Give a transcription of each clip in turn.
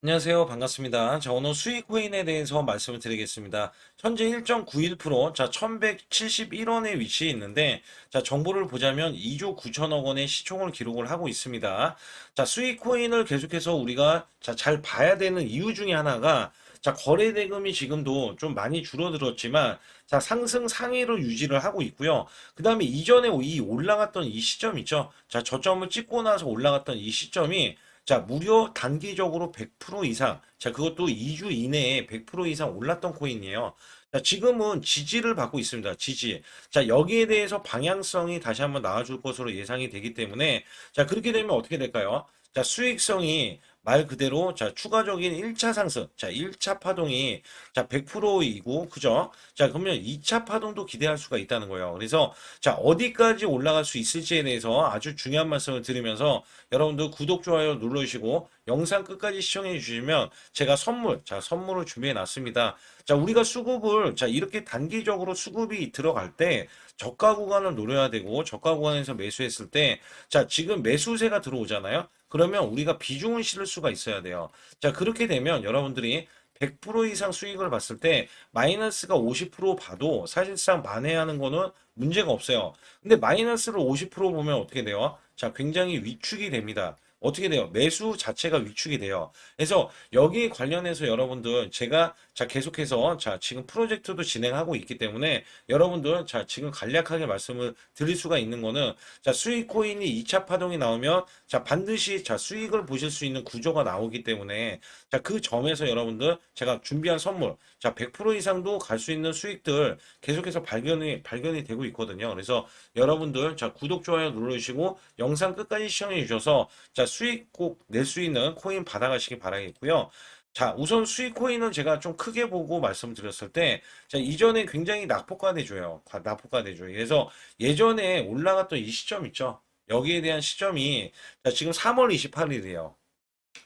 안녕하세요. 반갑습니다. 자, 오늘 수익 코인에 대해서 말씀을 드리겠습니다. 현재 1.91%, 자, 1171원에 위치해 있는데, 자, 정보를 보자면 2조 9천억 원의 시총을 기록을 하고 있습니다. 자, 수익 코인을 계속해서 우리가 자, 잘 봐야 되는 이유 중에 하나가 자, 거래 대금이 지금도 좀 많이 줄어들었지만, 자, 상승 상위로 유지를 하고 있고요. 그 다음에 이전에 이 올라갔던 이 시점 있죠? 자, 저점을 찍고 나서 올라갔던 이 시점이 자, 무려 단기적으로 100% 이상, 자, 그것도 2주 이내에 100% 이상 올랐던 코인이에요. 자, 지금은 지지를 받고 있습니다. 지지. 자, 여기에 대해서 방향성이 다시 한번 나와줄 것으로 예상이 되기 때문에, 자, 그렇게 되면 어떻게 될까요? 자, 수익성이 말 그대로 자 추가적인 1차 상승. 자 1차 파동이 자 100%이고 그죠? 자 그러면 2차 파동도 기대할 수가 있다는 거예요. 그래서 자 어디까지 올라갈 수 있을지에 대해서 아주 중요한 말씀을 드리면서 여러분들 구독 좋아요 눌러주시고 영상 끝까지 시청해 주시면 제가 선물 자 선물을 준비해 놨습니다. 자 우리가 수급을 자 이렇게 단기적으로 수급이 들어갈 때 저가 구간을 노려야 되고 저가 구간에서 매수했을 때 자 지금 매수세가 들어오잖아요 그러면 우리가 비중을 실을 수가 있어야 돼요. 자, 그렇게 되면 여러분들이 100% 이상 수익을 봤을 때 마이너스가 50% 봐도 사실상 만회하는 거는 문제가 없어요. 근데 마이너스를 50% 보면 어떻게 돼요? 자, 굉장히 위축이 됩니다. 어떻게 돼요? 매수 자체가 위축이 돼요. 그래서 여기 관련해서 여러분들 제가 자 계속해서 자 지금 프로젝트도 진행하고 있기 때문에 여러분들 자 지금 간략하게 말씀을 드릴 수가 있는 거는 자 수익 코인이 2차 파동이 나오면 자 반드시 자 수익을 보실 수 있는 구조가 나오기 때문에 자 그 점에서 여러분들 제가 준비한 선물 자 100% 이상도 갈 수 있는 수익들 계속해서 발견이 발견이 되고 있거든요. 그래서 여러분들 자 구독 좋아요 눌러 주시고 영상 끝까지 시청해 주셔서 자 수익 꼭 낼 수 있는 코인 받아가시기 바라겠고요. 자, 우선 수익 코인은 제가 좀 크게 보고 말씀드렸을 때, 자, 이전에 굉장히 낙폭과대줘요. 과- 낙폭과대줘요. 그래서 예전에 올라갔던 이 시점 있죠? 여기에 대한 시점이, 자, 지금 3월 28일이에요.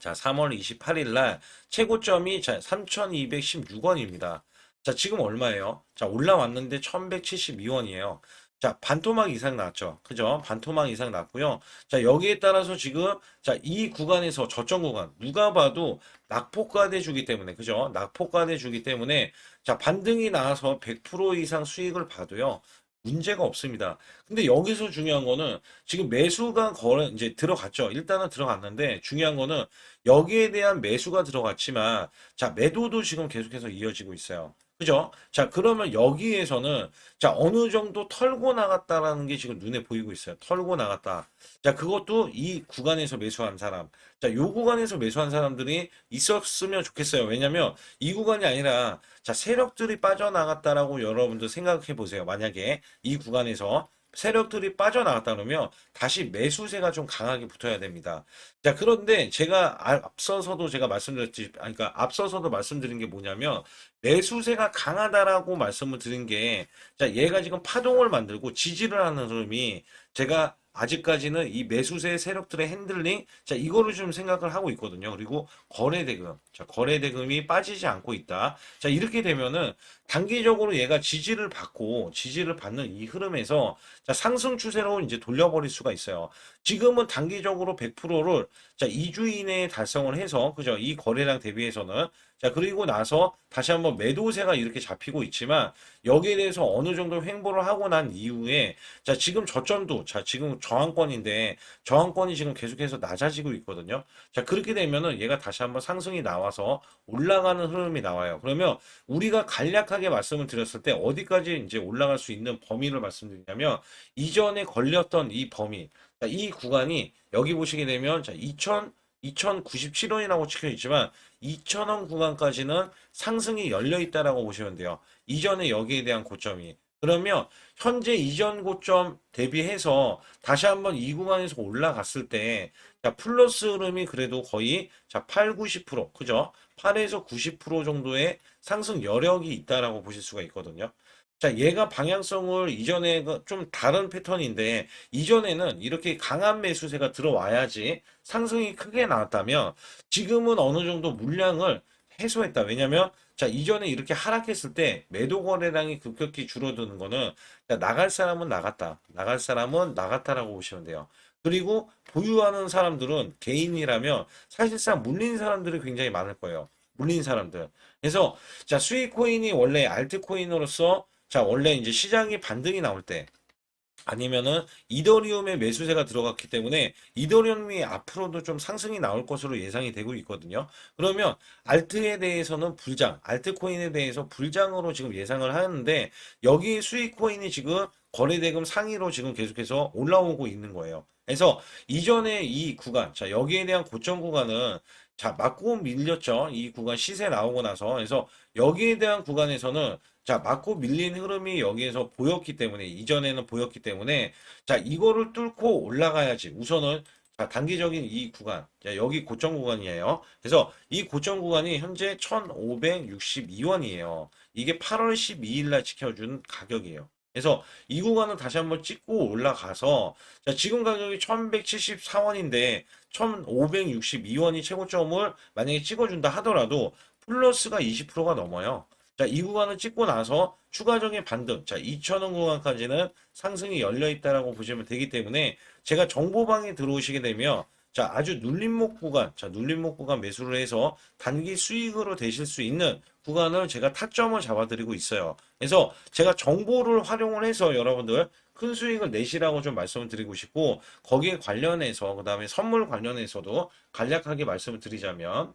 자, 3월 28일 날 최고점이 자, 3,216원입니다. 자, 지금 얼마예요? 자, 올라왔는데 1,172원이에요. 자, 반토막 이상 났죠. 그죠? 반토막 이상 났고요. 자, 여기에 따라서 지금 자, 이 구간에서 저점 구간 누가 봐도 낙폭과대 주기 때문에 그죠? 낙폭과대 주기 때문에 자, 반등이 나와서 100% 이상 수익을 봐도요. 문제가 없습니다. 근데 여기서 중요한 거는 지금 매수가 거래 이제 들어갔죠. 일단은 들어갔는데 중요한 거는 여기에 대한 매수가 들어갔지만 자, 매도도 지금 계속해서 이어지고 있어요. 그죠? 자, 그러면 여기에서는 자, 어느 정도 털고 나갔다라는 게 지금 눈에 보이고 있어요. 털고 나갔다. 자, 그것도 이 구간에서 매수한 사람. 자, 요 구간에서 매수한 사람들이 있었으면 좋겠어요. 왜냐면 이 구간이 아니라 자, 세력들이 빠져나갔다라고 여러분들 생각해 보세요. 만약에 이 구간에서 세력들이 빠져나갔다 그러면 다시 매수세가 좀 강하게 붙어야 됩니다. 자, 그런데 제가 아- 앞서서도 제가 말씀드렸지, 아니, 그러니까 앞서서도 말씀드린 게 뭐냐면 매수세가 강하다라고 말씀을 드린 게, 자, 얘가 지금 파동을 만들고 지지를 하는 흐름이 제가 아직까지는 이 매수세 세력들의 핸들링, 자, 이거를 좀 생각을 하고 있거든요. 그리고 거래 대금, 자, 거래 대금이 빠지지 않고 있다. 자, 이렇게 되면은 단기적으로 얘가 지지를 받고 지지를 받는 이 흐름에서 자, 상승 추세로 이제 돌려버릴 수가 있어요. 지금은 단기적으로 100%를 자, 2주 이내에 달성을 해서 그죠? 이 거래량 대비해서는 자, 그리고 나서 다시 한번 매도세가 이렇게 잡히고 있지만 여기에 대해서 어느 정도 횡보를 하고 난 이후에 자, 지금 저점도 자, 지금 저항권인데 저항권이 지금 계속해서 낮아지고 있거든요. 자, 그렇게 되면은 얘가 다시 한번 상승이 나와서 올라가는 흐름이 나와요. 그러면 우리가 간략하게 말씀을 드렸을 때 어디까지 이제 올라갈 수 있는 범위를 말씀드리냐면 이전에 걸렸던 이 범위, 자, 이 구간이 여기 보시게 되면 자, 2000 2097원이라고 찍혀 있지만 2000원 구간까지는 상승이 열려 있다라고 보시면 돼요. 이전에 여기에 대한 고점이. 그러면 현재 이전 고점 대비해서 다시 한번 이 구간에서 올라갔을 때 자, 플러스 흐름이 그래도 거의 자, 8, 90% 그죠? 8에서 90% 정도의 상승 여력이 있다라고 보실 수가 있거든요. 자, 얘가 방향성을 이전에 그좀 다른 패턴인데 이전에는 이렇게 강한 매수세가 들어와야지 상승이 크게 나왔다면 지금은 어느 정도 물량을 해소했다. 왜냐면 자, 이전에 이렇게 하락했을 때 매도 거래량이 급격히 줄어드는 거는 자, 나갈 사람은 나갔다. 나갈 사람은 나갔다라고 보시면 돼요. 그리고 보유하는 사람들은 개인이라면 사실상 물린 사람들이 굉장히 많을 거예요. 물린 사람들. 그래서 자, 수익 코인이 원래 알트코인으로서 자, 원래 이제 시장이 반등이 나올 때 아니면은 이더리움의 매수세가 들어갔기 때문에 이더리움이 앞으로도 좀 상승이 나올 것으로 예상이 되고 있거든요. 그러면 알트에 대해서는 불장, 알트코인에 대해서 불장으로 지금 예상을 하는데 여기 수익 코인이 지금 거래대금 상위로 지금 계속해서 올라오고 있는 거예요. 그래서 이전에 이 구간, 자, 여기에 대한 고점 구간은 자, 맞고 밀렸죠. 이 구간 시세 나오고 나서. 그래서 여기에 대한 구간에서는 자, 맞고 밀린 흐름이 여기에서 보였기 때문에, 이전에는 보였기 때문에, 자, 이거를 뚫고 올라가야지. 우선은, 자, 단기적인 이 구간. 자, 여기 고점 구간이에요. 그래서 이 고점 구간이 현재 1,562원이에요. 이게 8월 12일 날 지켜준 가격이에요. 그래서 이 구간을 다시 한번 찍고 올라가서, 자, 지금 가격이 1,174원인데, 1,562원이 최고점을 만약에 찍어준다 하더라도, 플러스가 20%가 넘어요. 자, 이 구간을 찍고 나서 추가적인 반등, 자, 2,000원 구간까지는 상승이 열려 있다라고 보시면 되기 때문에 제가 정보방에 들어오시게 되면 자, 아주 눌림목 구간, 자, 눌림목 구간 매수를 해서 단기 수익으로 되실 수 있는 구간을 제가 타점을 잡아드리고 있어요. 그래서 제가 정보를 활용을 해서 여러분들 큰 수익을 내시라고 좀 말씀을 드리고 싶고 거기에 관련해서 그 다음에 선물 관련해서도 간략하게 말씀을 드리자면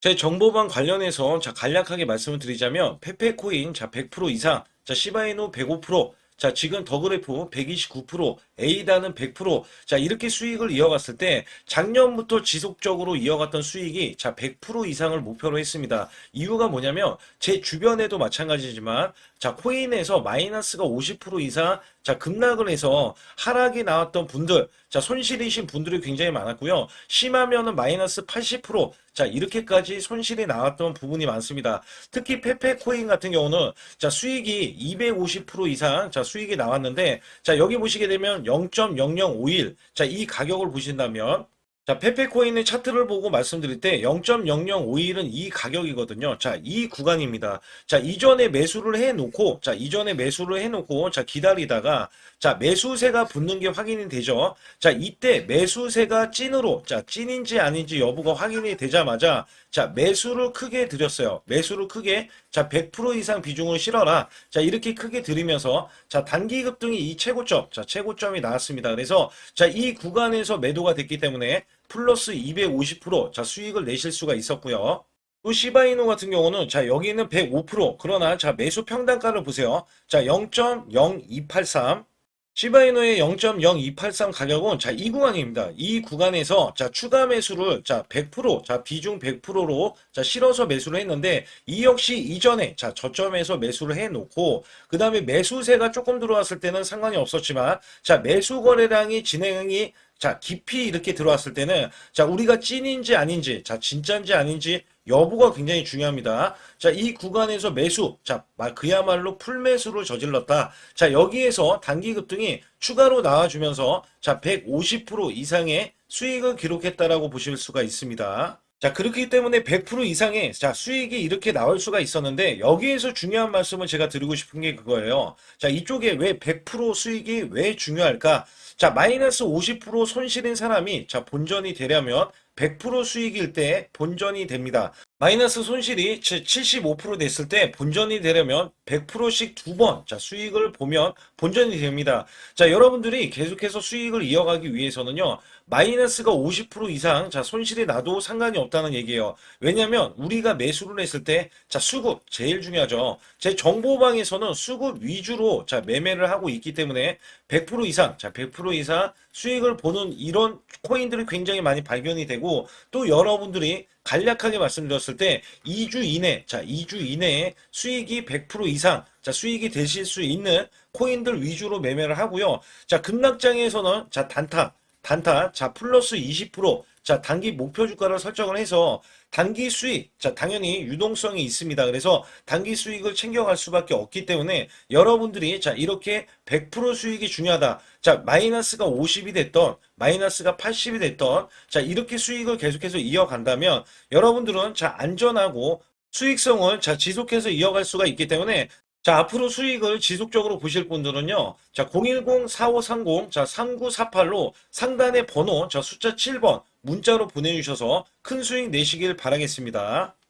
제 정보방 관련해서 자 간략하게 말씀을 드리자면 페페코인 자 100% 이상 자 시바이노 105%자 지금 더그래프 129% 에이다는 100%자 이렇게 수익을 이어갔을 때 작년부터 지속적으로 이어갔던 수익이 자 100% 이상을 목표로 했습니다. 이유가 뭐냐면 제 주변에도 마찬가지지만 자 코인에서 마이너스가 50% 이상 자 급락을 해서 하락이 나왔던 분들 자 손실이신 분들이 굉장히 많았고요. 심하면은 마이너스 80%. 자, 이렇게까지 손실이 나왔던 부분이 많습니다. 특히 페페 코인 같은 경우는 자, 수익이 250% 이상 자, 수익이 나왔는데 자, 여기 보시게 되면 0.0051. 자, 이 가격을 보신다면 자, 페페코인의 차트를 보고 말씀드릴 때 0.0051은 이 가격이거든요. 자, 이 구간입니다. 자, 이전에 매수를 해 놓고 자, 이전에 매수를 해 놓고 자, 기다리다가 자, 매수세가 붙는 게 확인이 되죠. 자, 이때 매수세가 찐으로 자, 찐인지 아닌지 여부가 확인이 되자마자 자, 매수를 크게 드렸어요. 매수를 크게 자, 100% 이상 비중을 실어라. 자, 이렇게 크게 들이면서 자, 단기 급등이 이 최고점. 자, 최고점이 나왔습니다. 그래서 자, 이 구간에서 매도가 됐기 때문에 플러스 250% 자, 수익을 내실 수가 있었고요. 또 시바이노 같은 경우는 자 여기는 105% 그러나 자 매수 평단가를 보세요. 자 0.0283 시바이노의 0.0283 가격은 자 이 구간입니다. 이 구간에서 자 추가 매수를 자 100%자 비중 100%로 자 실어서 매수를 했는데 이 역시 이전에 자 저점에서 매수를 해 놓고 그 다음에 매수세가 조금 들어왔을 때는 상관이 없었지만 자 매수 거래량이 진행이 자 깊이 이렇게 들어왔을 때는 자 우리가 찐인지 아닌지 자 진짜인지 아닌지 여부가 굉장히 중요합니다. 자, 이 구간에서 매수, 자, 마- 그야말로 풀매수를 저질렀다. 자, 여기에서 단기 급등이 추가로 나와주면서 자, 150% 이상의 수익을 기록했다라고 보실 수가 있습니다. 자, 그렇기 때문에 100% 이상의 자, 수익이 이렇게 나올 수가 있었는데 여기에서 중요한 말씀을 제가 드리고 싶은 게 그거예요. 자, 이쪽에 왜 100% 수익이 왜 중요할까? 자, 마이너스 50% 손실인 사람이 자, 본전이 되려면 100% 수익일 때 본전이 됩니다. 마이너스 손실이 75% 됐을 때 본전이 되려면 100%씩 두 번, 자, 수익을 보면 본전이 됩니다. 자, 여러분들이 계속해서 수익을 이어가기 위해서는요, 마이너스가 50% 이상, 자, 손실이 나도 상관이 없다는 얘기예요. 왜냐면, 우리가 매수를 했을 때, 자, 수급, 제일 중요하죠. 제 정보방에서는 수급 위주로, 자, 매매를 하고 있기 때문에, 100% 이상, 자, 100% 이상 수익을 보는 이런 코인들이 굉장히 많이 발견이 되고, 또 여러분들이 간략하게 말씀드렸을 때 2주 이내, 자, 2주 이내에 수익이 100% 이상, 자, 수익이 되실 수 있는 코인들 위주로 매매를 하고요. 자, 급락장에서는 자, 단타, 단타, 자, 플러스 20%, 자, 단기 목표 주가를 설정을 해서 단기 수익, 자, 당연히 유동성이 있습니다. 그래서 단기 수익을 챙겨갈 수밖에 없기 때문에 여러분들이 자, 이렇게 100% 수익이 중요하다. 자, 마이너스가 50이 됐던, 마이너스가 80이 됐던, 자, 이렇게 수익을 계속해서 이어간다면 여러분들은 자, 안전하고 수익성을 자, 지속해서 이어갈 수가 있기 때문에 자, 앞으로 수익을 지속적으로 보실 분들은요. 자, 010-4530, 자, 3948로 상단의 번호, 자, 숫자 7번 문자로 보내주셔서 큰 수익 내시길 바라겠습니다.